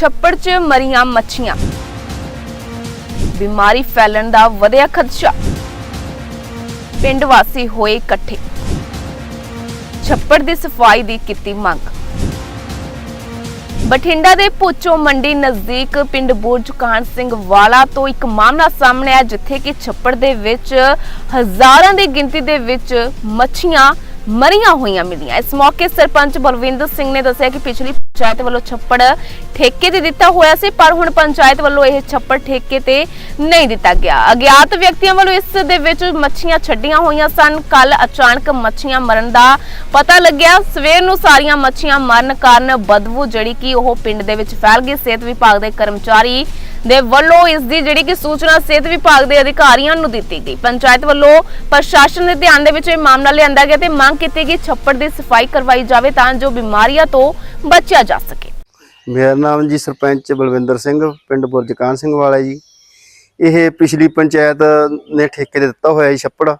ਛੱਪੜ 'ਚ ਮਰੀਆਂ ਮੱਛੀਆਂ। ਬਿਮਾਰੀ ਫੈਲਣ ਦਾ ਵਧਿਆ ਖਦਸ਼ਾ। ਪਿੰਡ ਵਾਸੀ ਹੋਏ ਇਕੱਠੇ। ਛੱਪੜ ਦੀ ਸਫ਼ਾਈ ਦੀ ਕੀਤੀ ਮੰਗ। ਬਠਿੰਡਾ ਦੇ ਪੁੱਚੋ ਮੰਡੀ ਨਜ਼ਦੀਕ ਪਿੰਡ ਬੁਰਜਕਾਨ ਸਿੰਘ ਵਾਲਾ ਤੋਂ ਇੱਕ ਮਾਮਲਾ ਸਾਹਮਣੇ ਆਇਆ, ਜਿੱਥੇ ਕਿ ਛੱਪੜ ਦੇ ਵਿੱਚ ਹਜ਼ਾਰਾਂ ਦੀ ਗਿਣਤੀ ਦੇ ਵਿੱਚ ਮੱਛੀਆਂ ਮਰੀਆਂ ਹੋਈਆਂ ਮਿਲੀਆਂ। ਇਸ ਮੌਕੇ ਸਰਪੰਚ ਬਲਵਿੰਦਰ ਸਿੰਘ ਨੇ ਦੱਸਿਆ ਕਿ ਪਿਛਲੀ ਪੰਚਾਇਤ ਵੱਲੋਂ ਛੱਪੜ ਠੇਕੇ ਤੇ ਦਿੱਤਾ ਹੋਇਆ ਸੀ, ਪਰ ਹੁਣ ਪੰਚਾਇਤ ਵੱਲੋਂ ਇਹ ਛੱਪੜ ਠੇਕੇ ਤੇ ਨਹੀਂ ਦਿੱਤਾ ਗਿਆ। ਅਗਿਆਤ ਵਿਅਕਤੀਆਂ ਵੱਲੋਂ ਇਸ ਦੇ ਵਿੱਚ ਮੱਛੀਆਂ ਛੱਡੀਆਂ ਹੋਈਆਂ ਸਨ। ਕੱਲ ਅਚਾਨਕ ਮੱਛੀਆਂ ਮਰਨ ਦਾ ਪਤਾ ਲੱਗਿਆ। ਸਵੇਰ ਨੂੰ ਸਾਰੀਆਂ ਮੱਛੀਆਂ ਮਰਨ ਕਾਰਨ ਬਦਬੂ ਜਿਹੜੀ ਕਿ ਉਹ ਪਿੰਡ ਦੇ ਵਿੱਚ ਫੈਲ ਗਈ। ਸਿਹਤ ਵਿਭਾਗ ਦੇ ਕਰਮਚਾਰੀ ਦੇ ਵੱਲੋਂ ਇਸ ਦੀ ਜਿਹੜੀ ਕਿ ਸੂਚਨਾ ਸਿਹਤ ਵਿਭਾਗ ਦੇ ਅਧਿਕਾਰੀਆਂ ਨੂੰ ਦਿੱਤੀ ਗਈ। ਪੰਚਾਇਤ ਵੱਲੋਂ ਪ੍ਰਸ਼ਾਸਨ ਦੇ ਧਿਆਨ ਦੇ ਵਿੱਚ ਇਹ ਮਾਮਲਾ ਲਿਆਂਦਾ ਗਿਆ ਤੇ ਮੰਗ ਕੀਤੀ ਗਈ ਛੱਪੜ ਦੀ ਸਫ਼ਾਈ ਕਰਵਾਈ ਜਾਵੇ ਤਾਂ ਜੋ ਬਿਮਾਰੀਆਂ ਤੋਂ ਬਚਿਆ ਜਾ ਸਕੇ। ਮੇਰਾ ਨਾਮ ਜੀ ਸਰਪੰਚ ਬਲਵਿੰਦਰ ਸਿੰਘ, ਪਿੰਡ ਬੁਰਜਕਾਨ ਸਿੰਘ ਵਾਲਾ ਜੀ। ਇਹ ਪਿਛਲੀ ਪੰਚਾਇਤ ਨੇ ਠੇਕੇ ਤੇ ਦਿੱਤਾ ਹੋਇਆ ਜੀ ਛੱਪੜ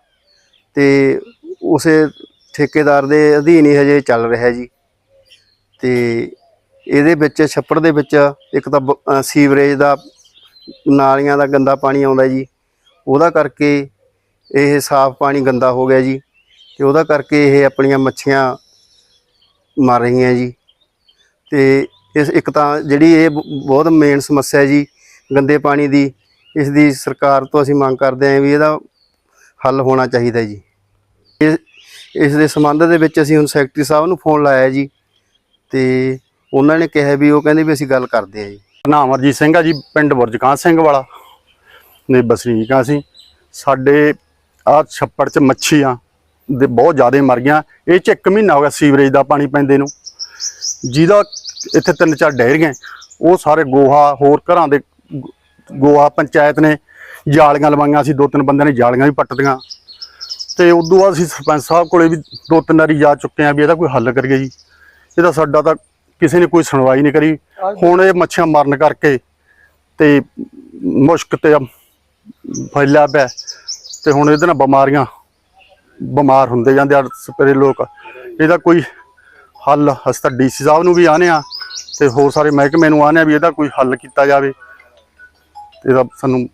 ਤੇ ਉਸੇ ਠੇਕੇਦਾਰ ਦੇ ਅਧੀਨ ਹੀ ਹਜੇ ਚੱਲ ਰਿਹਾ ਜੀ। ਤੇ ਇਹਦੇ ਵਿੱਚ, ਛੱਪੜ ਦੇ ਵਿੱਚ ਇੱਕ ਤਾਂ ਬ- ਸੀਵਰੇਜ ਦਾ ਨਾਲੀਆਂ ਦਾ ਗੰਦਾ ਪਾਣੀ ਆਉਂਦਾ ਜੀ। ਉਹਦਾ ਕਰਕੇ ਇਹ ਸਾਫ਼ ਪਾਣੀ ਗੰਦਾ ਹੋ ਗਿਆ ਜੀ ਤੇ ਉਹਦਾ ਕਰਕੇ ਇਹ ਆਪਣੀਆਂ ਮੱਛੀਆਂ ਮਰ ਰਹੀਆਂ ਜੀ। ਤੇ ਇਸ ਇੱਕ ਤਾਂ ਜਿਹੜੀ ਇਹ ਬ- ਬਹੁਤ ਮੇਨ ਸਮੱਸਿਆ ਜੀ ਗੰਦੇ ਪਾਣੀ ਦੀ, ਇਸ ਦੀ ਸਰਕਾਰ ਤੋਂ ਅਸੀਂ ਮੰਗ ਕਰਦੇ ਹਾਂ ਵੀ ਇਹਦਾ ਹੱਲ ਹੋਣਾ ਚਾਹੀਦਾ ਜੀ। ਇਸ ਇਸ ਦੇ ਸੰਬੰਧ ਦੇ ਵਿੱਚ ਅਸੀਂ ਹੁਣ ਸੈਕਟਰੀ ਸਾਹਿਬ ਨੂੰ ਫੋਨ ਲਾਇਆ ਜੀ ਤੇ ਉਹਨਾਂ ਨੇ ਕਿਹਾ ਵੀ ਉਹ ਕਹਿੰਦੇ ਵੀ ਅਸੀਂ ਗੱਲ ਕਰਦੇ ਹਾਂ ਜੀ। ਨਾਮ ਅਰਜੀਤ ਸਿੰਘ ਆ ਜੀ, ਪਿੰਡ ਬੁਰਜਕਾਂ ਸਿੰਘ ਵਾਲਾ। ਨੇ ਬਸਨੀਕ ਆ ਅਸੀਂ। ਸਾਡੇ ਆ ਛੱਪੜ 'ਚ ਮੱਛੀਆਂ ਦੇ ਬਹੁਤ ਜ਼ਿਆਦਾ ਮਰ ਗਈਆਂ। ਇਹ 'ਚ ਇੱਕ ਮਹੀਨਾ ਹੋ ਗਿਆ ਸੀਵਰੇਜ ਦਾ ਪਾਣੀ ਪੈਂਦੇ ਨੂੰ। ਜਿਹਦਾ ਇੱਥੇ ਤਿੰਨ ਚਾਰ ਡੈਰੀਆਂ ਉਹ ਸਾਰੇ ਗੋਹਾ, ਹੋਰ ਘਰਾਂ ਦੇ ਗੋਹਾ ਪੰਚਾਇਤ ਨੇ ਜਾਲੀਆਂ ਲਵਾਈਆਂ ਸੀ ਦੋ ਤਿੰਨ ਬੰਦਿਆਂ ਨੇ ਜਾਲੀਆਂ ਵੀ ਪੱਟਦੀਆਂ ਤੇ ਉਦੋਂ ਬਾਅਦ ਅਸੀਂ ਸਰਪੰਚ ਸਾਹਿਬ ਕੋਲੇ ਵੀ ਦੋ ਤਿੰਨ ਵਾਰੀ ਜਾ ਚੁੱਕੇ ਆ ਵੀ ਇਹਦਾ ਕੋਈ ਹੱਲ ਕਰੀਏ ਜੀ। ਇਹਦਾ ਸਾਡਾ ਤਾਂ ਕਿਸੇ ਨੇ ਕੋਈ ਸੁਣਵਾਈ ਨਹੀਂ ਕਰੀ। ਹੁਣ ਇਹ ਮੱਛੀਆਂ ਮਰਨ ਕਰਕੇ ਤੇ ਮੁਸ਼ਕ ਤੇ ਫੈਲਿਆ ਪਿਆ ਤੇ ਹੁਣ ਇਹਦੇ ਨਾਲ ਬਿਮਾਰੀਆਂ ਬਿਮਾਰ ਹੁੰਦੇ ਜਾਂਦੇ ਆ ਸਪਰੇ ਲੋਕ। ਇਹਦਾ ਕੋਈ ਹੱਲ, ਅਸੀਂ ਤਾਂ ਡੀਸੀ ਸਾਹਿਬ ਨੂੰ ਵੀ ਆਨੇ ਆ ਤੇ ਹੋਰ ਸਾਰੇ ਮਹਿਕਮੇ ਨੂੰ ਆਨੇ ਆ ਵੀ ਇਹਦਾ ਕੋਈ ਹੱਲ ਕੀਤਾ ਜਾਵੇ ਇਹਦਾ ਸਾਨੂੰ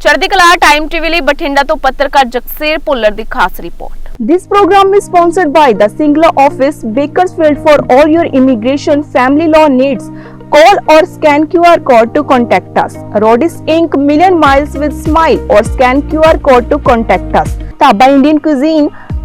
ਚੜ੍ਹਦੀ ਕਲਾ ਟਾਈਮ ਟੀਵੀ ਲਈ ਬਠਿੰਡਾ ਤੋਂ ਪੱਤਰਕਾਰ ਜਗਸੀਰ ਭੁੱਲਰ ਦੀ ਖਾਸ report This program is sponsored by the Singla office, Bakersfield for all your immigration family law needs. Call or scan QR code to contact us. Rodis Inc. Million Miles with Smile or scan QR code to contact us. Taba Indian Cuisine,